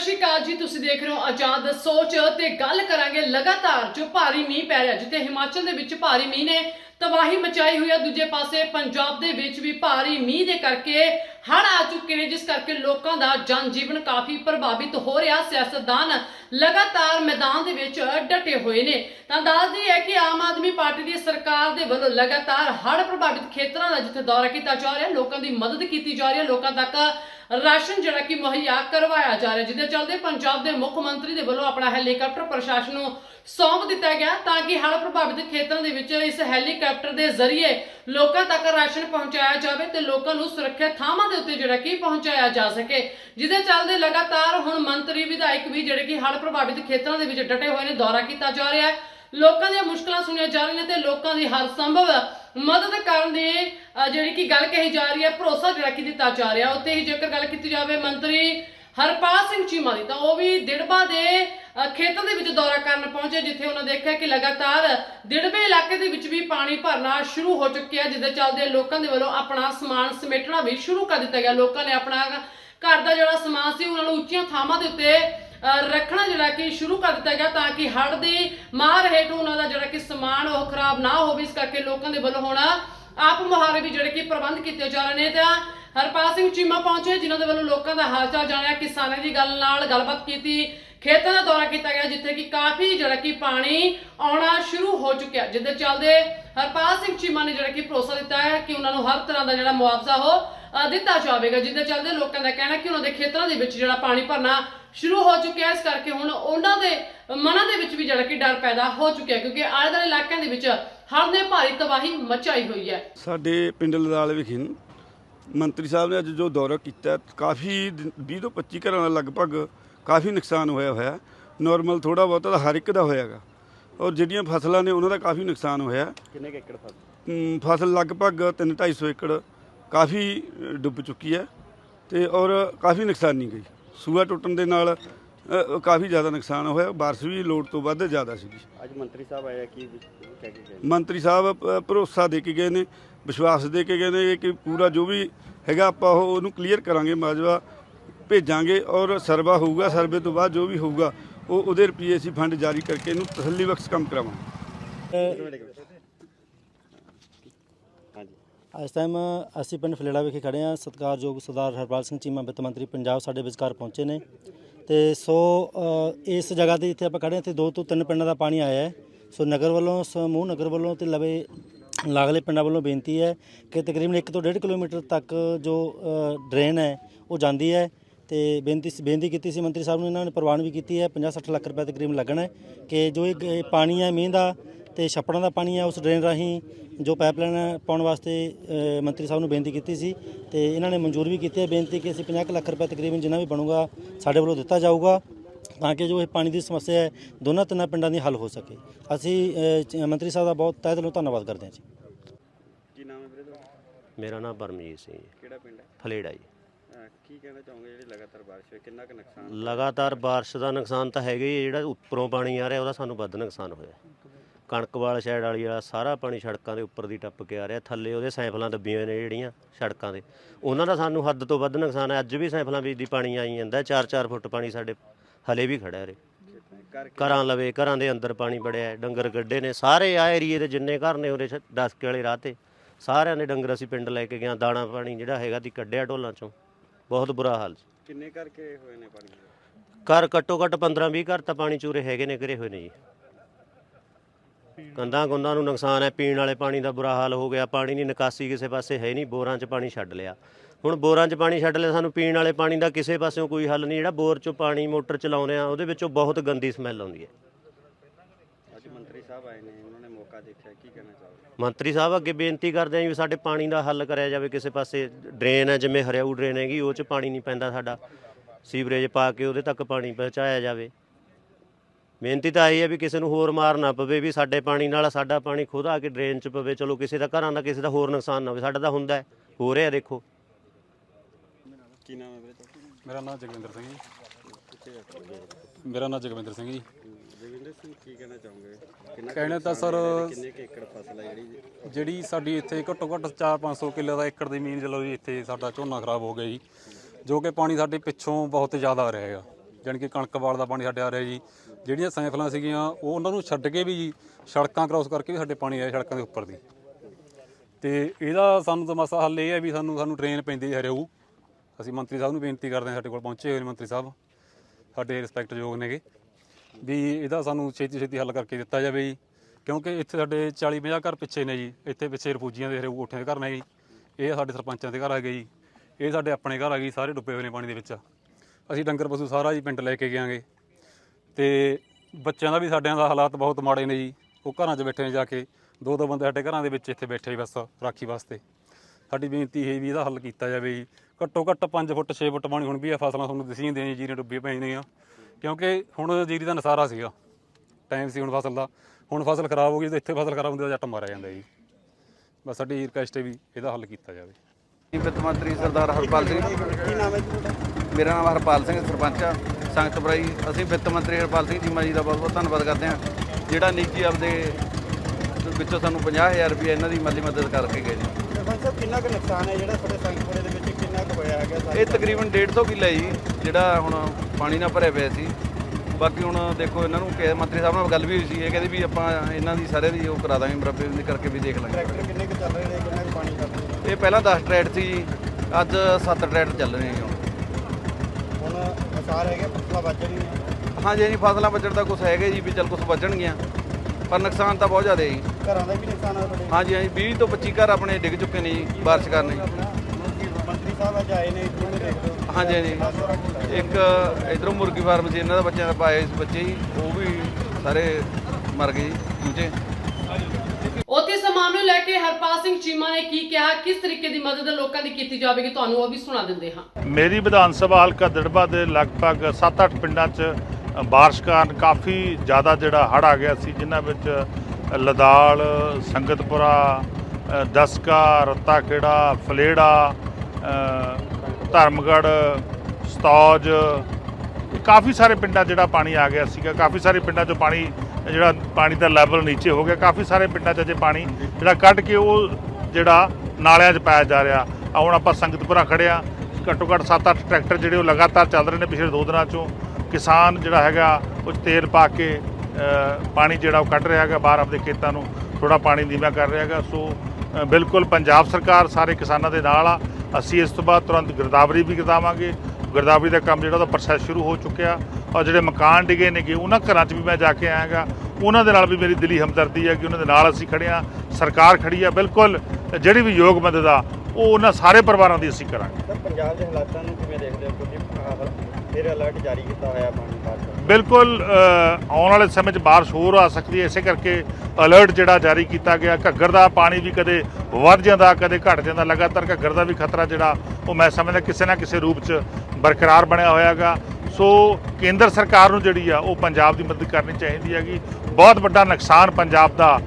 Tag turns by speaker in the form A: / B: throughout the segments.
A: ਸ਼੍ਰੀ ਅਕਾਲ ਜੀ, ਤੁਸੀਂ ਦੇਖ ਰਹੇ ਹੋ ਆਜ਼ਾਦ ਸੋਚ ਤੇ ਗੱਲ ਕਰਾਂਗੇ ਲਗਾਤਾਰ ਜੋ ਭਾਰੀ ਮੀਂਹ ਪੈ ਰਿਹਾ, ਜਿੱਥੇ ਹਿਮਾਚਲ ਦੇ ਵਿੱਚ ਭਾਰੀ ਮੀਂਹ ਨੇ ਤਬਾਹੀ ਮਚਾਈ ਹੋਈ ਹੈ ਦੂਜੇ ਪਾਸੇ ਪੰਜਾਬ ਦੇ ਵਿੱਚ ਵੀ ਭਾਰੀ ਮੀਂਹ ਦੇ ਕਰਕੇ ਹੜ੍ਹ ਆ ਚੁੱਕੇ ਨੇ, ਜਿਸ ਕਰਕੇ ਲੋਕਾਂ ਦਾ ਜਨ ਜੀਵਨ ਕਾਫੀ ਪ੍ਰਭਾਵਿਤ ਹੋ ਰਿਹਾ। ਸਿਆਸਤਦਾਨ ਲਗਾਤਾਰ ਮੈਦਾਨ ਦੇ ਵਿੱਚ ਡਟੇ ਹੋਏ ਨੇ। ਤਾਂ ਦੱਸਦੀ ਹੈ ਕਿ ਆਮ ਆਦਮੀ ਪਾਰਟੀ ਦੀ ਸਰਕਾਰ ਦੇ ਵੱਲੋਂ ਲਗਾਤਾਰ ਹੜ੍ਹ ਪ੍ਰਭਾਵਿਤ ਖੇਤਰਾਂ ਦਾ ਜਿੱਥੇ ਦੌਰਾ ਕੀਤਾ ਜਾ ਰਿਹਾ, ਲੋਕਾਂ ਦੀ ਮਦਦ ਕੀਤੀ ਜਾ ਰਹੀ ਹੈ, ਲੋਕਾਂ ਤੱਕ ਰਾਸ਼ਨ ਜਿਹੜਾ ਕਿ ਮੁਹੱਈਆ ਕਰਵਾਇਆ ਜਾ ਰਿਹਾ, ਜਿਹਦੇ ਚੱਲਦੇ ਪੰਜਾਬ ਦੇ ਮੁੱਖ ਮੰਤਰੀ ਦੇ ਵੱਲੋਂ ਆਪਣਾ ਹੈਲੀਕਾਪਟਰ ਪ੍ਰਸ਼ਾਸਨ ਨੂੰ ਸੌਂਪ ਦਿੱਤਾ ਗਿਆ ਤਾਂ ਕਿ ਹੜ੍ਹ ਪ੍ਰਭਾਵਿਤ ਖੇਤਰਾਂ ਦੇ ਵਿੱਚ ਇਸ ਹੈਲੀਕਾਪਟਰ ਦੇ ਜ਼ਰੀਏ ਲੋਕਾਂ ਤੱਕ ਰਾਸ਼ਨ ਪਹੁੰਚਾਇਆ ਜਾਵੇ ਤੇ ਲੋਕਾਂ ਨੂੰ ਸੁਰੱਖਿਅਤ ਥਾਵਾਂ ਦੇ ਉੱਤੇ ਜਿਹੜਾ ਕਿ ਪਹੁੰਚਾਇਆ ਜਾ ਸਕੇ, ਜਿਹਦੇ ਚੱਲਦੇ ਲਗਾਤਾਰ ਹੁਣ ਮੰਤਰੀ, ਵਿਧਾਇਕ ਵੀ ਜਿਹੜੇ ਕਿ ਹੜ੍ਹ ਪ੍ਰਭਾਵਿਤ ਖੇਤਰਾਂ ਦੇ ਵਿੱਚ ਡਟੇ ਹੋਏ ਨੇ, ਦੌਰਾ ਕੀਤਾ ਜਾ ਰਿਹਾ ਹੈ। ਲੋਕਾਂ ਦੀਆਂ ਮੁਸ਼ਕਲਾਂ ਸੁਣੀਆਂ ਜਾ ਰਹੀਆਂ ਤੇ ਲੋਕਾਂ ਦੀ ਹਰ ਸੰਭਵ ਮਦਦ ਕਰਨ ਦੀ ਜਿਹੜੀ ਕਿ ਗੱਲ ਕਹੀ ਜਾ ਰਹੀ ਹੈ ਭਰੋਸਾ ਜਿਹੜਾ ਕਿ ਦਿੱਤਾ ਜਾ ਰਿਹਾ। ਉੱਤੇ ਹੀ ਜੇਕਰ ਗੱਲ ਕੀਤੀ ਜਾਵੇ ਮੰਤਰੀ ਹਰਪਾਲ ਸਿੰਘ ਚੀਮਾ ਦੀ ਤਾਂ ਉਹ ਵੀ ਦਿੜਬਾ ਦੇ ਅ, ਖੇਤਾਂ ਦੇ ਵਿੱਚ ਦੌਰਾ ਕਰਨ ਪਹੁੰਚੇ ਜਿੱਥੇ ਉਹਨਾਂ ਦੇਖਿਆ ਕਿ ਲਗਾਤਾਰ ਦਿੜਬੇ ਇਲਾਕੇ ਦੇ ਵਿੱਚ ਵੀ ਪਾਣੀ ਭਰਨਾ ਸ਼ੁਰੂ ਹੋ ਚੁੱਕਿਆ ਜਿਹਦੇ ਚੱਲਦੇ ਲੋਕਾਂ ਦੇ ਵੱਲੋਂ ਆਪਣਾ ਸਮਾਨ ਸਮੇਟਣਾ ਵੀ ਸ਼ੁਰੂ ਕਰ ਦਿੱਤਾ ਗਿਆ। ਲੋਕਾਂ ਨੇ ਆਪਣਾ ਘਰ ਦਾ ਜਿਹੜਾ ਸਮਾਨ ਸੀ ਉਹਨਾਂ ਨੂੰ ਉੱਚੀਆਂ ਥਾਵਾਂ ਦੇ ਉੱਤੇ ਰੱਖਣਾ ਜਿਹੜਾ ਕਿ ਸ਼ੁਰੂ ਕਰ ਦਿੱਤਾ ਗਿਆ ਤਾਂ ਕਿ ਹੜ੍ਹ ਦੀ ਮਾਰ ਹੇਠ ਉਹਨਾਂ ਦਾ ਜਿਹੜਾ ਕਿ ਸਮਾਨ ਉਹ ਖਰਾਬ ਨਾ ਹੋਵੇ, ਇਸ ਕਰਕੇ ਲੋਕਾਂ ਦੇ ਵੱਲੋਂ ਹੁਣ ਆਪ ਮੁਹਾਰੇ ਵੀ ਜਿਹੜੇ ਕਿ ਪ੍ਰਬੰਧ ਕੀਤੇ ਜਾ ਰਹੇ ਨੇ ਤਾਂ ਹਰਪਾਲ ਸਿੰਘ ਚੀਮਾ ਪਹੁੰਚੇ, ਜਿਨ੍ਹਾਂ ਦੇ ਵੱਲੋਂ ਲੋਕਾਂ ਦਾ ਹਾਲ ਜਾਣਿਆ, ਕਿਸਾਨਾਂ ਦੀ ਗੱਲ ਨਾਲ ਗੱਲਬਾਤ ਕੀਤੀ, ਖੇਤਾਂ ਦਾ ਦੌਰਾ ਕੀਤਾ ਗਿਆ, ਜਿੱਥੇ ਕਿ ਕਾਫੀ ਜਿਹੜਾ ਕਿ ਪਾਣੀ ਆਉਣਾ ਸ਼ੁਰੂ ਹੋ ਚੁੱਕਿਆ। ਜਿਹਦੇ ਚੱਲਦੇ ਹਰਪਾਲ ਸਿੰਘ ਚੀਮਾ ਨੇ ਜਿਹੜਾ ਕਿ ਭਰੋਸਾ ਦਿੱਤਾ ਹੈ ਕਿ ਉਹਨਾਂ ਨੂੰ ਹਰ ਤਰ੍ਹਾਂ ਦਾ ਜਿਹੜਾ ਮੁਆਵਜ਼ਾ ਉਹ ਦਿੱਤਾ ਜਾਵੇਗਾ। ਜਿਹਦੇ ਚੱਲਦੇ ਲੋਕਾਂ ਦਾ ਕਹਿਣਾ ਕਿ ਉਹਨਾਂ ਦੇ ਖੇਤਰਾਂ ਦੇ ਵਿੱਚ ਜਿਹੜਾ ਪਾਣੀ ਭਰਨਾ ਸ਼ੁਰੂ ਹੋ ਚੁੱਕਿਆ ਹੈ। ਇਸ ਕਰਕੇ ਹੁਣ ਉਹਨਾਂ ਦੇ ਮਨਾਂ ਦੇ ਵਿੱਚ ਵੀ ਜਿਹੜਾ ਕਿ ਡਰ ਪੈਦਾ ਹੋ ਚੁੱਕਿਆ ਕਿਉਂਕਿ ਆਲੇ ਦੁਆਲੇ ਇਲਾਕਿਆਂ ਦੇ ਵਿੱਚ ਹੜ੍ਹ ਨੇ ਭਾਰੀ ਤਬਾਹੀ ਮਚਾਈ ਹੋਈ ਹੈ।
B: ਸਾਡੇ ਪਿੰਡ ਲਦਾਲ ਵਿਖੇ ਮੰਤਰੀ ਸਾਹਿਬ ਨੇ ਅੱਜ ਜੋ ਦੌਰਾ ਕੀਤਾ ਕਾਫੀ 20 ਤੋਂ 25 ਘਰਾਂ ਦਾ ਲਗਭਗ ਕਾਫੀ ਨੁਕਸਾਨ ਹੋਇਆ ਹੋਇਆ। ਨਾਰਮਲ ਥੋੜਾ ਬਹੁਤਾ ਤਾਂ ਹਰ ਇੱਕ ਦਾ ਹੋਇਆਗਾ। ਔਰ ਜਿਹੜੀਆਂ ਫਸਲਾਂ ਨੇ ਉਹਨਾਂ ਦਾ ਕਾਫੀ ਨੁਕਸਾਨ ਹੋਇਆ।
C: ਕਿੰਨੇ ਏਕੜ ਫਸਲ?
B: ਫਸਲ ਲਗਭਗ 3-250 ਏਕੜ ਕਾਫੀ ਡੁੱਬ ਚੁੱਕੀ ਹੈ ਤੇ ਔਰ ਕਾਫੀ ਨੁਕਸਾਨੀ ਗਈ। ਸੂਆ ਟੁੱਟਣ ਦੇ ਨਾਲ ਅ, ਕਾਫੀ ਜ਼ਿਆਦਾ ਨੁਕਸਾਨ ਹੋਇਆ। ਬਾਰਿਸ਼ ਵੀ ਲੋੜ ਤੋਂ ਵੱਧ ਜ਼ਿਆਦਾ ਸੀਗੀ।
C: ਅੱਜ ਮੰਤਰੀ ਸਾਹਿਬ ਆਏ ਆ ਕੀ ਕਹਿ ਕੇ ਗਏ
B: ਮੰਤਰੀ ਸਾਹਿਬ ਭਰੋਸਾ ਦੇ ਕੇ ਗਏ ਨੇ ਵਿਸ਼ਵਾਸ ਦੇ ਕੇ ਗਏ ਨੇ ਕਿ ਪੂਰਾ ਜੋ ਵੀ ਹੈਗਾ ਆਪਾਂ ਉਹ ਉਹਨੂੰ ਕਲੀਅਰ ਕਰਾਂਗੇ ਮਾਜਵਾ ਭੇਜਾਂਗੇ ਔਰ ਸਰਵਾ ਹੋਊਗਾ ਸਰਵੇ ਤੋਂ ਬਾਅਦ ਜੋ ਵੀ ਹੋਊਗਾ ਉਹ ਉਹਦੇ ਰੁਪਏ ਅਸੀਂ ਫੰਡ ਜਾਰੀ ਕਰਕੇ ਇਹਨੂੰ ਤਸੱਲੀ ਬਖਸ਼ ਕੰਮ ਕਰਾਵਾਂਗੇ।
D: ਇਸ ਟਾਈਮ ਅਸੀਂ ਪਿੰਡ ਫਲੇੜਾ ਵਿਖੇ ਖੜੇ ਹਾਂ। ਸਤਿਕਾਰਯੋਗ ਸਰਦਾਰ ਹਰਪਾਲ ਸਿੰਘ ਚੀਮਾ, ਵਿੱਤ ਮੰਤਰੀ ਪੰਜਾਬ ਸਾਡੇ ਵਿਚਕਾਰ ਪਹੁੰਚੇ ਨੇ। ਤੇ ਸੋ ਇਸ ਜਗ੍ਹਾ ਤੇ ਜਿੱਥੇ ਆਪਾਂ ਖੜੇ ਹਾਂ। ਤੇ ਦੋ ਤੋਂ ਤਿੰਨ ਪਿੰਡਾਂ ਦਾ ਪਾਣੀ ਆਇਆ ਹੈ। ਸੋ ਨਗਰ ਵੱਲੋਂ, ਸਮੂਹ ਨਗਰ ਵੱਲੋਂ ਤੇ ਲਵੇ, ਲਾਗਲੇ ਪਿੰਡਾਂ ਵੱਲੋਂ ਬੇਨਤੀ ਹੈ ਕਿ ਤਕਰੀਬਨ 1 ਤੋਂ 1.5 ਕਿਲੋਮੀਟਰ ਤੱਕ ਜੋ ਡਰੇਨ ਹੈ, ਉਹ ਜਾਂਦੀ ਹੈ। ਤੇ ਬੇਨਤੀ ਸੀ- ਬੇਨਤੀ ਕੀਤੀ ਸੀ ਮੰਤਰੀ ਸਾਹਿਬ ਨੂੰ, ਇਹਨਾਂ ਨੇ ਪ੍ਰਵਾਨ ਵੀ ਕੀਤੀ ਹੈ। 50-60 ਲੱਖ ਰੁਪਏ ਤਕਰੀਬਨ ਲੱਗਣਾ ਹੈ ਕਿ ਜੋ ਇਹ ਇਹ ਪਾਣੀ ਹੈ, ਮੀਂਹ ਦਾ ਤੇ ਛੱਪੜਾਂ ਦਾ ਪਾਣੀ ਹੈ ਉਸ ਡਰੇਨ ਰਾਹੀਂ ਜੋ ਪਾਈਪਲਾਈਨ ਪਾਉਣ ਵਾਸਤੇ ਮੰਤਰੀ ਸਾਹਿਬ ਨੂੰ ਬੇਨਤੀ ਕੀਤੀ ਸੀ ਤੇ ਇਹਨਾਂ ਨੇ ਮਨਜ਼ੂਰ ਵੀ ਕੀਤੀ ਹੈ। ਬੇਨਤੀ ਕਿ ਅਸੀਂ 50 ਕੁ ਲੱਖ ਰੁਪਏ ਤਕਰੀਬਨ ਜਿੰਨਾ ਵੀ ਬਣੂਗਾ ਸਾਡੇ ਵੱਲੋਂ ਦਿੱਤਾ ਜਾਊਗਾ ਤਾਂ ਕਿ ਜੋ ਇਹ ਪਾਣੀ ਦੀ ਸਮੱਸਿਆ ਹੈ ਦੋਨਾਂ ਤਿੰਨਾਂ ਪਿੰਡਾਂ ਦੀ ਹੱਲ ਹੋ ਸਕੇ। ਅਸੀਂ ਮੰਤਰੀ ਸਾਹਿਬ ਦਾ ਬਹੁਤ ਤਹਿ ਦਿਲੋਂ ਧੰਨਵਾਦ ਕਰਦੇ ਹਾਂ ਜੀ।
C: ਕੀ ਨਾਮ ਹੈ ਵੀਰੇ
E: ਮੇਰਾ ਨਾਮ ਪਰਮਜੀਤ ਸਿੰਘ ਜੀ
C: ਕਿਹੜਾ ਪਿੰਡ ਹੈ?
E: ਫਲੇੜਾ ਜੀ।
C: ਕੀ ਕਹਿਣਾ ਚਾਹੋਗੇ ਜਿਹੜੀ ਲਗਾਤਾਰ ਬਾਰਿਸ਼ ਹੋਈ? ਕਿੰਨਾ ਕੁ ਨੁਕਸਾਨ?
E: ਲਗਾਤਾਰ ਬਾਰਿਸ਼ ਦਾ ਨੁਕਸਾਨ ਤਾਂ ਹੈਗਾ ਹੀ ਹੈ, ਜਿਹੜਾ ਉੱਪਰੋਂ ਪਾਣੀ ਆ ਰਿਹਾ ਉਹਦਾ ਸਾਨੂੰ ਵੱਧ ਨੁਕਸਾਨ ਹੋਇਆ। ਕਣਕਵਾਲ ਸ਼ੈਡ ਵਾਲੀ ਵਾਲਾ ਸਾਰਾ ਪਾਣੀ ਸੜਕਾਂ ਦੇ ਉੱਪਰ ਦੀ ਟੱਪ ਕੇ ਆ ਰਿਹਾ। ਥੱਲੇ ਉਹਦੇ ਸਾਈਫਲਾਂ ਦੱਬੀਆਂ ਨੇ ਜਿਹੜੀਆਂ ਸੜਕਾਂ ਦੇ। ਉਹਨਾਂ ਦਾ ਸਾਨੂੰ ਹੱਦ ਤੋਂ ਵੱਧ ਨੁਕਸਾਨ ਹੈ। ਅੱਜ ਵੀ ਸਾਈਫਲਾਂ ਵਿੱਚ ਦੀ ਪਾਣੀ ਆਈ ਜਾਂਦਾ 4-4 ਫੁੱਟ ਪਾਣੀ ਸਾਡੇ ਹਲੇ ਵੀ ਖੜਾ ਰੇ। ਘਰਾਂ ਲਵੇ ਘਰਾਂ ਦੇ ਅੰਦਰ ਪਾਣੀ ਵੜਿਆ ਡੰਗਰ ਗੱਡੇ ਨੇ। ਸਾਰੇ ਆ ਏਰੀਏ ਦੇ ਜਿੰਨੇ ਘਰ ਨੇ ਉਹਦੇ ਡਸਕੇ ਵਾਲੇ ਰਾਹ ਤੇ। ਸਾਰਿਆਂ ਨੇ ਡੰਗਰ ਅਸੀਂ ਪਿੰਡ ਲੈ ਕੇ ਗਿਆ ਦਾਣਾ ਪਾਣੀ ਜਿਹੜਾ ਹੈਗਾ ਦੀ ਕੱਢਿਆ ਢੋਲਾਂ ਚੋਂ। ਬਹੁਤ ਬੁਰਾ ਹਾਲ ਸੀ।
C: ਕਿੰਨੇ ਕਰਕੇ ਹੋਏ ਨੇ ਪਾਣੀ ਦੇ?
E: ਘਰ ਘੱਟੋ ਘੱਟ 15 20 ਘਰ ਤਾਂ ਪਾਣੀ ਚੂਰੇ ਹੈਗੇ ਨੇ ਘਰੇ ਹੋਏ ਨੇ ਜੀ। ਕੰਧਾਂ ਕੁੰਧਾਂ ਨੂੰ ਨੁਕਸਾਨ ਹੈ ਪੀਣ ਵਾਲੇ ਪਾਣੀ ਦਾ ਬੁਰਾ ਹਾਲ ਹੋ ਗਿਆ ਪਾਣੀ ਦੀ ਨਿਕਾਸੀ ਕਿਸੇ ਪਾਸੇ ਹੈ ਨਹੀਂ ਬੋਰਾਂ 'ਚ ਪਾਣੀ ਛੱਡ ਲਿਆ। ਹੁਣ ਬੋਰਾਂ 'ਚ ਪਾਣੀ ਛੱਡ ਲਿਆ ਸਾਨੂੰ ਪੀਣ ਵਾਲੇ ਪਾਣੀ ਦਾ ਕਿਸੇ ਪਾਸਿਓਂ ਕੋਈ ਹੱਲ ਨਹੀਂ ਜਿਹੜਾ ਬੋਰ 'ਚੋਂ ਪਾਣੀ ਮੋਟਰ ਚਲਾਉਂਦੇ ਆ ਉਹਦੇ ਵਿੱਚੋਂ ਬਹੁਤ ਗੰਦੀ ਸਮੈਲ ਆਉਂਦੀ ਹੈ।
C: ਅੱਜ ਮੰਤਰੀ ਸਾਹਿਬ ਆਏ ਨੇ ਉਹਨਾਂ ਨੇ ਮੌਕਾ ਦੇਖਿਆ ਕੀ ਕਹਿਣਾ ਚਾਹੋਗੇ?
E: ਮੰਤਰੀ ਸਾਹਿਬ ਅੱਗੇ ਬੇਨਤੀ ਕਰਦੇ ਆਂ ਵੀ ਸਾਡੇ ਪਾਣੀ ਦਾ ਹੱਲ ਕਰਿਆ ਜਾਵੇ ਕਿਸੇ ਪਾਸੇ ਡਰੇਨ ਹੈ ਜਿਵੇਂ ਹਰਿਆਊ ਡਰੇਨ ਹੈਗੀ ਉਹ 'ਚ ਪਾਣੀ ਨਹੀਂ ਪੈਂਦਾ ਸਾਡਾ। ਸੀਵਰੇਜ ਪਾ ਕੇ ਉਹਦੇ ਤੱਕ ਪਾਣੀ ਪਹੁੰਚਾਇਆ ਜਾਵੇ। ਬੇਨਤੀ ਤਾਂ ਇਹ ਹੈ ਵੀ ਕਿਸੇ ਨੂੰ ਹੋਰ ਮਾਰ ਨਾ ਪਵੇ ਵੀ ਸਾਡੇ ਪਾਣੀ ਨਾਲ ਸਾਡਾ ਪਾਣੀ ਖੁਦ ਆ ਕੇ ਡਰੇਨ 'ਚ ਪਵੇ ਚਲੋ ਕਿਸੇ ਦਾ ਘਰਾਂ ਦਾ ਕਿਸੇ ਦਾ ਹੋਰ ਨੁਕਸਾਨ ਨਾ ਹੋਵੇ ਸਾਡਾ ਤਾਂ ਹੁੰਦਾ ਹੈ ਹੋ ਰਿਹਾ ਦੇਖੋ।
C: ਕੀ ਨਾਮ ਹੈ ਵੀਰੇ ਤੁਹਾਡਾ?
F: ਮੇਰਾ ਨਾਮ ਜਗਵਿੰਦਰ ਸਿੰਘ ਜੀ। ਮੇਰਾ ਨਾਮ ਜਗਵਿੰਦਰ ਸਿੰਘ ਜੀ।
C: ਜਗਵਿੰਦਰ ਸਿੰਘ ਕੀ ਕਹਿਣਾ ਚਾਹੋਗੇ? ਕਿੰਨਾ
F: ਕਹਿਣਾ ਤਾਂ ਸਰ
C: ਹੋਇਆ ਤੇ ਕਿੰਨੇ ਕੁ ਏਕੜ ਫਸਲ ਹੈ ਜਿਹੜੀ?
F: ਜਿਹੜੀ ਸਾਡੀ ਇੱਥੇ ਘੱਟੋ ਘੱਟ 4-500 ਕਿੱਲੇ ਦਾ ਏਕੜ ਦੀ ਜ਼ਮੀਨ ਚਲੋ ਜੀ ਇੱਥੇ ਸਾਡਾ ਝੋਨਾ ਖਰਾਬ ਹੋ ਗਿਆ ਜੀ। ਜੋ ਕਿ ਪਾਣੀ ਸਾਡੇ ਪਿੱਛੋਂ ਬਹੁਤ ਜ਼ਿਆਦਾ ਆ ਰਿਹਾ ਹੈਗਾ। ਜਾਣੀ ਕਿ ਕਣਕਵਾਲ ਦਾ ਪਾਣੀ ਸਾਡੇ ਆ ਰਿਹਾ ਜੀ। ਜਿਹੜੀਆਂ ਸਾਈਫਲਾਂ ਸੀਗੀਆਂ ਉਹ ਉਹਨਾਂ ਨੂੰ ਛੱਡ ਕੇ ਵੀ ਜੀ ਸੜਕਾਂ ਕ੍ਰਾਸ ਕਰਕੇ ਵੀ ਸਾਡੇ ਪਾਣੀ ਆਇਆ ਸੜਕਾਂ ਦੇ ਉੱਪਰ ਦੀ। ਤੇ ਇਹਦਾ ਸਾਨੂੰ ਤਾਂ ਮਸਾ ਹੱਲ ਇਹ ਹੈ ਵੀ ਸਾਨੂੰ ਸਾਨੂੰ ਟ੍ਰੇਨ ਪੈਂਦੀ ਹੈ ਹਰਿਆਊ ਅਸੀਂ ਮੰਤਰੀ ਸਾਹਿਬ ਨੂੰ ਬੇਨਤੀ ਕਰਦੇ ਹਾਂ ਸਾਡੇ ਕੋਲ ਪਹੁੰਚੇ ਹੋਏ ਨੇ ਮੰਤਰੀ ਸਾਹਿਬ। ਸਾਡੇ ਰਿਸਪੈਕਟਯੋਗ ਨੇਗੇ। ਵੀ ਇਹਦਾ ਸਾਨੂੰ ਛੇਤੀ ਛੇਤੀ ਹੱਲ ਕਰਕੇ ਦਿੱਤਾ ਜਾਵੇ ਜੀ। ਕਿਉਂਕਿ ਇੱਥੇ ਸਾਡੇ 40 50 ਘਰ ਪਿੱਛੇ ਨੇ ਜੀ। ਇੱਥੇ ਪਿੱਛੇ ਰਫੂਜੀਆਂ ਦੇ ਹਰਿਆਊ ਕੋਠਿਆਂ ਦੇ ਘਰ ਨੇ ਜੀ। ਇਹ ਸਾਡੇ ਸਰਪੰਚਾਂ ਦੇ ਘਰ ਆ ਗਏ ਜੀ। ਇਹ ਸਾਡੇ ਆਪਣੇ ਘਰ ਆ ਗਏ ਜੀ, ਸਾਰੇ ਡੁੱਬੇ ਹੋਏ ਨੇ ਪਾਣੀ ਦੇ ਵਿੱਚ। ਅਸੀਂ ਡੰਗਰ ਪਸ਼ੂ ਸਾਰਾ ਜੀ ਪਿੰਡ ਲੈ ਕੇ ਗਿਆਂਗੇ ਤੇ ਬੱਚਿਆਂ ਦਾ ਵੀ ਸਾਡਿਆਂ ਦਾ ਹਾਲਾਤ ਬਹੁਤ ਮਾੜੇ ਨੇ ਜੀ। ਉਹ ਘਰਾਂ 'ਚ ਬੈਠੇ ਨੇ ਜਾ ਕੇ। ਦੋ ਦੋ ਬੰਦੇ ਸਾਡੇ ਘਰਾਂ ਦੇ ਵਿੱਚ ਇੱਥੇ ਬੈਠੇ ਬਸ ਰਾਖੀ ਵਾਸਤੇ। ਸਾਡੀ ਬੇਨਤੀ ਇਹ ਵੀ ਇਹਦਾ ਹੱਲ ਕੀਤਾ ਜਾਵੇ ਜੀ। ਘੱਟੋ ਘੱਟ 5 ਫੁੱਟ 6 ਫੁੱਟ ਪਾਣੀ ਹੁਣ ਵੀ ਆ ਫਸਲਾਂ ਤੁਹਾਨੂੰ ਦਿਸੀ ਜਾਂਦੀਆਂ ਜੀ ਜੀਰੀਆਂ ਡੁੱਬੀਆਂ ਪਈਆਂ ਨੇ ਕਿਉਂਕਿ ਹੁਣ ਜੀਰੀ ਦਾ ਨਸਾਰਾ ਸੀਗਾ। ਟਾਈਮ ਸੀ ਹੁਣ ਫਸਲ ਦਾ। ਹੁਣ ਫਸਲ ਖਰਾਬ ਹੋ ਗਈ ਤੇ ਇੱਥੇ ਫਸਲ ਖਰਾਬ ਹੁੰਦੀ ਤਾਂ ਜੱਟ ਮਾਰਿਆ ਜਾਂਦਾ ਜੀ। ਬਸ ਸਾਡੀ ਰਿਕਵੈਸਟ ਹੈ ਵੀ ਇਹਦਾ ਹੱਲ ਕੀਤਾ ਜਾਵੇ।
C: ਵਿੱਤ ਮੰਤਰੀ ਸਰਦਾਰ ਹਰਪਾਲ ਸਿੰਘ ਕੀ ਨਾਮ ਹੈ ਮੇਰਾ ਨਾਮ ਹਰਪਾਲ ਸਿੰਘ ਸਰਪੰਚ ਆ। ਸੰਗਤ ਬਰਾਈ ਅਸੀਂ ਵਿੱਤ ਮੰਤਰੀ ਹਰਪਾਲ ਸਿੰਘ ਚੀਮਾ ਜੀ ਦਾ ਬਹੁਤ ਬਹੁਤ ਧੰਨਵਾਦ ਕਰਦੇ ਹਾਂ। ਜਿਹੜਾ ਨਿੱਜੀ ਆਪਦੇ ਵਿੱਚੋਂ ਸਾਨੂੰ 50000 ਰੁਪਏ ਇਹਨਾਂ ਦੀ ਮਾਲੀ ਮਦਦ ਕਰਕੇ ਗਏ ਜੀ।
G: ਸਰਪੰਚ ਸਾਹਿਬ ਕਿੰਨਾ ਕੁ ਨੁਕਸਾਨ ਹੈ ਜਿਹੜਾ ਤੁਹਾਡੇ ਸੰਗਪੁਰੇ ਦੇ ਵਿੱਚ ਕਿੰਨਾ ਕੁ ਹੋਇਆ ਹੈਗਾ
C: ਇਹ ਤਕਰੀਬਨ 150 ਕਿੱਲਾ ਜੀ ਜਿਹੜਾ ਹੁਣ ਪਾਣੀ ਨਾਲ ਭਰਿਆ ਪਿਆ ਸੀ। ਬਾਕੀ ਹੁਣ ਦੇਖੋ ਇਹਨਾਂ ਨੂੰ ਕਿ ਮੰਤਰੀ ਸਾਹਿਬ ਨਾਲ ਗੱਲ ਵੀ ਹੋਈ ਸੀ ਇਹ ਕਹਿੰਦੇ ਵੀ ਆਪਾਂ ਇਹਨਾਂ ਦੀ ਸਾਰੇ ਦੀ ਉਹ ਕਰਾ ਦਾਂਗੇ ਮਰਬੇ ਦੀ ਕਰਕੇ ਵੀ ਦੇਖ ਲਾਂਗੇ।
G: ਟਰੈਕਟਰ ਕਿੰਨੇ ਕੁ ਚੱਲ ਰਹੇ ਨੇ ਕਿੰਨਾ ਕੁ ਪਾਣੀ ਕਰਦੇ
C: ਇਹ ਪਹਿਲਾਂ 10 ਟਰੈਕਟ ਸੀ ਜੀ ਅੱਜ 7 ਟਰੈਕਟ ਚੱਲ ਰਹੇ ਨੇ ਹੁਣ।
G: ਹੁਣ ਅਸਾਰ ਹੈਗੇ ਫਸਲਾਂ
C: ਹਾਂਜੀ ਫਸਲਾਂ ਬਚਣ ਦਾ ਕੁਝ ਹੈਗਾ ਜੀ ਵੀ ਚੱਲ ਕੁਝ ਬਚਣਗੀਆਂ। ਪਰ ਨੁਕਸਾਨ ਤਾਂ ਬਹੁਤ ਜ਼ਿਆਦਾ ਹੈ ਜੀ।
G: ਘਰਾਂ ਦਾ ਵੀ ਨੁਕਸਾਨ ਆ ਤੁਹਾਡੇ।
C: ਹਾਂਜੀ ਹਾਂਜੀ 20 ਤੋਂ 25 ਘਰ ਆਪਣੇ ਡਿੱਗ ਚੁੱਕੇ ਨੇ ਜੀ ਬਾਰਿਸ਼ ਕਾਰਨ ਜੀ।
G: ਮੰਤਰੀ ਸਾਹਿਬ ਅੱਜ ਆਏ ਨੇ ਕਿਵੇਂ ਦੇਖਦੇ ਹੋ
C: ਹਾਂਜੀ ਹਾਂਜੀ। ਇੱਕ ਇਧਰੋਂ ਮੁਰਗੀ ਫਾਰਮ ਸੀ ਇਹਨਾਂ ਦਾ ਬੱਚਿਆਂ ਦਾ ਪਾਏ ਸੀ ਬੱਚੇ ਉਹ ਵੀ ਸਾਰੇ ਮਰ ਗਏ ਜੀ ਦੂਜੇ।
A: ਮਾਮਲੇ ਲੈ ਕੇ ਹਰਪਾਲ ਸਿੰਘ ਚੀਮਾ ਨੇ ਕੀ ਕਿਹਾ? ਕਿਸ ਤਰੀਕੇ ਦੀ ਮਦਦ ਲੋਕਾਂ ਦੀ ਕੀਤੀ ਜਾਵੇਗੀ? ਤੁਹਾਨੂੰ ਉਹ ਵੀ ਸੁਣਾ ਦਿੰਦੇ ਹਾਂ।
H: ਮੇਰੀ ਵਿਧਾਨ ਸਭਾ ਹਲਕਾ ਦੜਬਾ ਦੇ ਲਗਭਗ 7-8 ਪਿੰਡਾਂ 'ਚ ਬਾਰਿਸ਼ ਕਾਰਨ ਕਾਫੀ ਜ਼ਿਆਦਾ ਜਿਹੜਾ ਹੜ੍ਹ ਆ ਗਿਆ ਸੀ ਜਿਨ੍ਹਾਂ ਵਿੱਚ ਲਦਾਲ ਸੰਗਤਪੁਰਾ ਅ, ਦਸਕਾ ਰੱਤਾਖੇੜਾ ਫਲੇੜਾ ਅ, ਧਰਮਗੜ੍ਹ ਸਤੌਜ ਕਾਫੀ ਸਾਰੇ ਪਿੰਡਾਂ ਜਿਹੜਾ ਪਾਣੀ ਆ ਗਿਆ ਸੀਗਾ। ਕਾਫੀ ਸਾਰੇ ਪਿੰਡਾਂ 'ਚੋਂ ਪਾਣੀ ਜਿਹੜਾ ਪਾਣੀ ਦਾ ਲੈਵਲ ਨੀਚੇ ਹੋ ਗਿਆ, ਕਾਫੀ ਸਾਰੇ ਪਿੰਡਾਂ 'ਚ ਅਜੇ ਪਾਣੀ ਜਿਹੜਾ ਕੱਢ ਕੇ ਉਹ ਜਿਹੜਾ ਨਾਲਿਆਂ 'ਚ ਪਾਇਆ ਜਾ ਰਿਹਾ। ਆ ਹੁਣ ਆਪਾਂ ਸੰਗਤਪੁਰਾ ਖੜਿਆ ਘੱਟੋ ਘੱਟ 7-8 ਟਰੈਕਟਰ ਜਿਹੜੇ ਉਹ ਲਗਾਤਾਰ ਚੱਲ ਰਹੇ ਨੇ ਪਿਛਲੇ ਦੋ ਦਿਨਾਂ 'ਚੋਂ। ਕਿਸਾਨ ਜਿਹੜਾ ਹੈਗਾ, ਉਹ ਤੇਲ ਪਾ ਕੇ ਪਾਣੀ ਜਿਹੜਾ ਉਹ ਕੱਢ ਰਿਹਾ ਹੈਗਾ ਬਾਹਰ ਆਪਦੇ ਖੇਤਾਂ ਨੂੰ ਥੋੜਾ ਪਾਣੀ ਨੀਵਾਂ ਕਰ ਰਿਹਾ ਹੈਗਾ। ਸੋ ਬਿਲਕੁਲ ਪੰਜਾਬ ਸਰਕਾਰ ਸਾਰੇ ਕਿਸਾਨਾਂ ਦੇ ਨਾਲ ਆ। ਅਸੀਂ ਇਸ ਤੋਂ ਬਾਅਦ ਤੁਰੰਤ ਗਿਰਦਾਵਰੀ ਵੀ ਕਰਦਾਵਾਂਗੇ ਗਿਰਦਾਵਰੀ ਦਾ ਕੰਮ ਜਿਹੜਾ ਉਹਦਾ ਪ੍ਰੋਸੈਸ ਸ਼ੁਰੂ ਹੋ ਚੁੱਕਿਆ ਔਰ ਜਿਹੜੇ ਮਕਾਨ ਡਿਗੇ ਨੇਗੇ ਉਹਨਾਂ ਘਰਾਂ 'ਚ ਵੀ ਮੈਂ ਜਾ ਕੇ ਆਇਆਗਾ। ਉਹਨਾਂ ਦੇ ਨਾਲ ਵੀ ਮੇਰੀ ਦਿਲੀ ਹਮਦਰਦੀ ਹੈ ਕਿ ਉਹਨਾਂ ਦੇ ਨਾਲ ਅਸੀਂ ਖੜੇ ਆ ਸਰਕਾਰ ਖੜੀ ਆ ਬਿਲਕੁਲ ਜਿਹੜੀ ਵੀ ਯੋਗ ਮਦਦ ਆ ਉਹ ਉਹਨਾਂ ਸਾਰੇ ਪਰਿਵਾਰਾਂ ਦੀ ਅਸੀਂ ਕਰਾਂਗੇ।
G: ਪੰਜਾਬ ਦੇ ਹਾਲਾਤਾਂ ਨੂੰ ਕਿਵੇਂ ਦੇਖਦੇ ਹੋ? ਕਿਉਂਕਿ ਫਿਰ ਅਲਰਟ ਜਾਰੀ ਕੀਤਾ ਹੋਇਆ ਪਾਣੀ ਦਾ।
H: ਬਿਲਕੁਲ ਆਉਣ ਵਾਲੇ ਸਮੇਂ 'ਚ ਬਾਰਿਸ਼ ਹੋਰ ਆ ਸਕਦੀ ਹੈ ਇਸੇ ਕਰਕੇ ਅਲਰਟ ਜਿਹੜਾ ਜਾਰੀ ਕੀਤਾ ਗਿਆ। ਘੱਗਰ ਦਾ ਪਾਣੀ ਵੀ ਕਦੇ ਵੱਧ ਜਾਂਦਾ ਕਦੇ ਘਟ ਜਾਂਦਾ ਲਗਾਤਾਰ ਘੱਗਰ ਦਾ ਵੀ ਖਤਰਾ ਜਿਹੜਾ ਉਹ ਮੈਂ ਸਮਝਦਾ ਕਿਸੇ ਨਾ ਕਿਸੇ ਰੂਪ 'ਚ ਬਰਕਰਾਰ ਬਣਿਆ ਹੋਇਆਗਾ। ਸੋ ਕੇਂਦਰ ਸਰਕਾਰ ਨੂੰ ਜਿਹੜੀ ਆ, ਉਹ ਪੰਜਾਬ ਦੀ ਮਦਦ ਕਰਨੀ ਚਾਹੀਦੀ ਹੈਗੀ। ਬਹੁਤ ਵੱਡਾ ਨੁਕਸਾਨ ਪੰਜਾਬ ਦਾ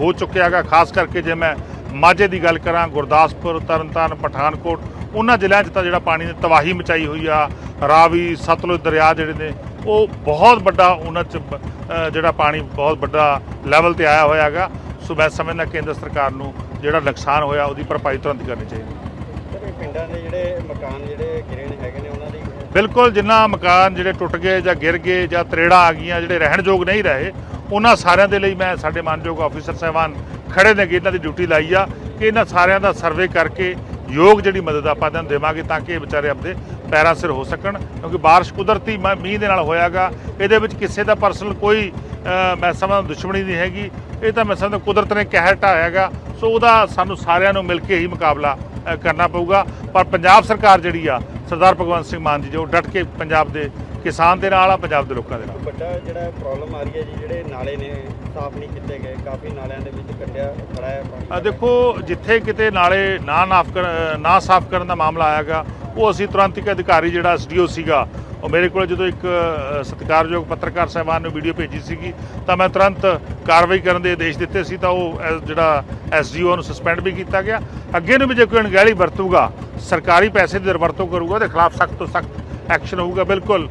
H: ਹੋ ਚੁੱਕਿਆ ਹੈਗਾ। ਖਾਸ ਕਰਕੇ ਜੇ ਮੈਂ ਮਾਝੇ ਦੀ ਗੱਲ ਕਰਾਂ, ਗੁਰਦਾਸਪੁਰ, ਤਰਨਤਾਰਨ, ਪਠਾਨਕੋਟ, ਉਹਨਾਂ ਜ਼ਿਲ੍ਹਿਆਂ 'ਚ ਤਾਂ ਜਿਹੜਾ ਪਾਣੀ ਨੇ ਤਬਾਹੀ ਮਚਾਈ ਹੋਈ ਆ, ਰਾਵੀ, ਸਤਲੁਜ ਦਰਿਆ ਜਿਹੜੇ ਨੇ, ਉਹ ਬਹੁਤ ਵੱਡਾ ਉਹਨਾਂ 'ਚ ਜਿਹੜਾ ਪਾਣੀ ਬਹੁਤ ਵੱਡਾ ਲੈਵਲ ਤੇ ਆਇਆ ਹੋਇਆ ਹੈਗਾ। ਸੋ ਮੈਂ ਸਮਝਦਾ ਕੇਂਦਰ ਸਰਕਾਰ ਨੂੰ ਜਿਹੜਾ ਨੁਕਸਾਨ ਹੋਇਆ, ਉਹਦੀ ਭਰਪਾਈ ਤੁਰੰਤ ਕਰਨੀ ਚਾਹੀਦੀ।
G: ਸਰ ਪਿੰਡਾਂ ਦੇ ਜਿਹੜੇ ਮਕਾਨ ਜਿਹੜੇ ਗਿਰੇ ਨੇ, ਹੈਗੇ ਨੇ
H: ਬਿਲਕੁਲ ਜਿੰਨਾ ਮਕਾਨ ਜਿਹੜੇ ਟੁੱਟ ਗਏ ਜਾਂ ਗਿਰ ਗਏ ਜਾਂ ਤਰੇੜਾਂ ਆ ਗਈਆਂ, ਜਿਹੜੇ ਰਹਿਣਯੋਗ ਨਹੀਂ ਰਹੇ, ਉਹਨਾਂ ਸਾਰਿਆਂ ਦੇ ਲਈ ਮੈਂ ਸਾਡੇ ਮਾਨਯੋਗ ਆਫੀਸਰ ਸਾਹਿਬਾਨ ਖੜੇ ਨੇ ਕਿ ਇਹਨਾਂ ਦੀ ਡਿਊਟੀ ਲਾਈ ਆ ਕਿ ਇਹਨਾਂ ਸਾਰਿਆਂ ਦਾ ਸਰਵੇ ਕਰਕੇ ਯੋਗ ਜਿਹੜੀ ਮਦਦ ਆਪਾਂ ਇਹਨਾਂ ਦੇਵਾਂਗੇ ਤਾਂ ਕਿ ਇਹ ਵਿਚਾਰੇ ਆਪਦੇ ਪੈਰਾਂ ਸਿਰ ਹੋ ਸਕਣ, ਕਿਉਂਕਿ ਬਾਰਿਸ਼ ਕੁਦਰਤੀ ਮ- ਮੀਂਹ ਦੇ ਨਾਲ ਹੋਇਆਗਾ, ਇਹਦੇ ਵਿੱਚ ਕਿਸੇ ਦਾ ਪਰਸਨਲ ਕੋਈ ਮੈਂ ਸਮਝਦਾ ਦੁਸ਼ਮਣੀ ਨਹੀਂ ਹੈਗੀ, ਇਹ ਤਾਂ ਮੈਂ ਸਮਝਦਾ ਕੁਦਰਤ ਨੇ ਕਹਿਰ ਢਾਇਆਗਾ, ਸੋ ਉਹਦਾ ਸਾਨੂੰ ਸਾਰਿਆਂ ਨੂੰ ਮਿਲ ਕੇ ਹੀ ਮੁਕਾਬਲਾ ਕਰਨਾ ਪਊਗਾ। ਪਰ ਪੰਜਾਬ ਸਰਕਾਰ ਜਿਹੜੀ ਆ ਸਰਦਾਰ ਭਗਵੰਤ ਸਿੰਘ ਮਾਨ ਜੀ ਜੋ ਡਟ ਕੇ ਪੰਜਾਬ ਦੇ ਕਿਸਾਨ ਦੇ ਨਾਲ ਆ ਪੰਜਾਬ ਦੇ ਲੋਕਾਂ ਦੇ ਨਾਲ।
G: ਵੱਡਾ ਜਿਹੜਾ ਪ੍ਰੋਬਲਮ ਆ ਰਹੀ ਹੈ ਜੀ ਜਿਹੜੇ ਨਾਲੇ ਨੇ ਸਾਫ਼ ਨਹੀਂ ਕੀਤੇ ਗਏ ਕਾਫੀ ਨਾਲਿਆਂ ਦੇ ਵਿੱਚ ਕੱਢਿਆ ਖੜਾ ਹੈ ਪਾਣੀ
H: ਆ ਦੇਖੋ ਜਿੱਥੇ ਕਿਤੇ ਨਾਲੇ ਨਾ ਨਾਫ ਨਾ ਸਾਫ਼ ਕਰਨ ਦਾ ਮਾਮਲਾ ਆਇਆਗਾ ਉਹ ਅਸੀਂ ਤੁਰੰਤ ਇੱਕ ਅਧਿਕਾਰੀ ਜਿਹੜਾ ਐਸਡੀਓ ਸੀਗਾ ਉਹ ਮੇਰੇ ਕੋਲ ਜਦੋਂ ਇੱਕ ਸਤਿਕਾਰਯੋਗ ਪੱਤਰਕਾਰ ਸਾਹਿਬਾਨ ਨੇ ਵੀਡੀਓ ਭੇਜੀ ਸੀਗੀ, ਤਾਂ ਮੈਂ ਤੁਰੰਤ ਕਾਰਵਾਈ ਕਰਨ ਦੇ ਆਦੇਸ਼ ਦਿੱਤੇ ਸੀ, ਤਾਂ ਉਹ ਜਿਹੜਾ ਐਸਡੀਓ ਨੂੰ ਸਸਪੈਂਡ ਵੀ ਕੀਤਾ ਗਿਆ। ਅੱਗੇ ਨੂੰ ਵੀ ਜੇ ਕੋਈ ਅਣਗਹਿਲੀ ਵਰਤੂਗਾ, ਸਰਕਾਰੀ ਪੈਸੇ ਦੀ ਦੁਰਵਰਤੋਂ ਕਰੂਗਾ, ਉਹਦੇ ਖਿਲਾਫ ਸਖਤ ਤੋਂ ਸਖਤ ਐਕਸ਼ਨ ਹੋਊਗਾ, ਬਿਲਕੁਲ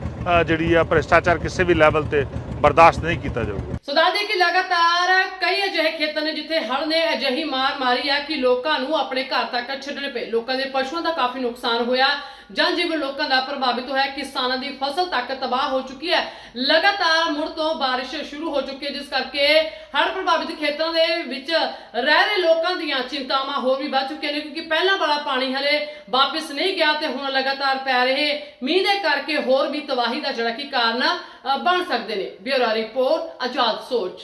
H: ਜਿਹੜੀ ਆ ਭ੍ਰਿਸ਼ਟਾਚਾਰ ਕਿਸੇ ਵੀ ਲੈਵਲ ਤੇ ਬਰਦਾਸ਼ਤ ਨਹੀਂ ਕੀਤਾ ਜਾਊਗਾ।
A: ਸੋ ਦੱਸਦੇ ਕਿ ਲਗਾਤਾਰ ਕਈ ਅਜਿਹੇ ਖੇਤਰ ਨੇ ਜਿੱਥੇ ਹੜ੍ਹ ਨੇ ਅਜਿਹੀ ਮਾਰ ਮਾਰੀ ਆ ਕਿ ਲੋਕਾਂ ਨੂੰ ਆਪਣੇ ਘਰ ਤੱਕ ਛੱਡਣੇ ਪਏ। ਲੋਕਾਂ ਦੇ ਪਸ਼ੂਆਂ ਦਾ ਕਾਫੀ ਨੁਕਸਾਨ ਹੋਇਆ। ਜਨਜੀਵਨ ਲੋਕਾਂ ਦਾ ਪ੍ਰਭਾਵਿਤ ਹੋਇਆ ਕਿਸਾਨਾਂ ਦੀ ਫਸਲ ਤੱਕ ਤਬਾਹ ਹੋ ਚੁੱਕੀ ਹੈ, ਲਗਾਤਾਰ ਮੁੜ ਤੋਂ ਬਾਰਿਸ਼ ਸ਼ੁਰੂ ਹੋ ਚੁੱਕੀ ਹੈ, ਜਿਸ ਕਰਕੇ ਹੜ੍ਹ ਪ੍ਰਭਾਵਿਤ ਖੇਤਰਾਂ ਦੇ ਵਿੱਚ ਰਹਿ ਰਹੇ ਲੋਕਾਂ ਦੀਆਂ ਚਿੰਤਾਵਾਂ ਹੋਰ ਵੀ ਵੱਧ ਚੁੱਕੀਆਂ ਨੇ, ਕਿਉਂਕਿ ਪਹਿਲਾਂ ਵਾਲਾ ਪਾਣੀ ਹਲੇ ਵਾਪਸ ਨਹੀਂ ਗਿਆ ਤੇ ਹੁਣ ਲਗਾਤਾਰ ਪੈ ਰਹੇ ਮੀਂਹ ਦੇ ਕਰਕੇ ਹੋਰ ਵੀ ਤਬਾਹੀ ਦਾ ਜਿਹੜਾ ਕਿ ਕਾਰਨ ਬਣ ਸਕਦੇ ਨੇ। ਬਿਊਰੋ ਰਿਪੋਰਟ ਆਜ਼ਾਦ ਸੋਚ।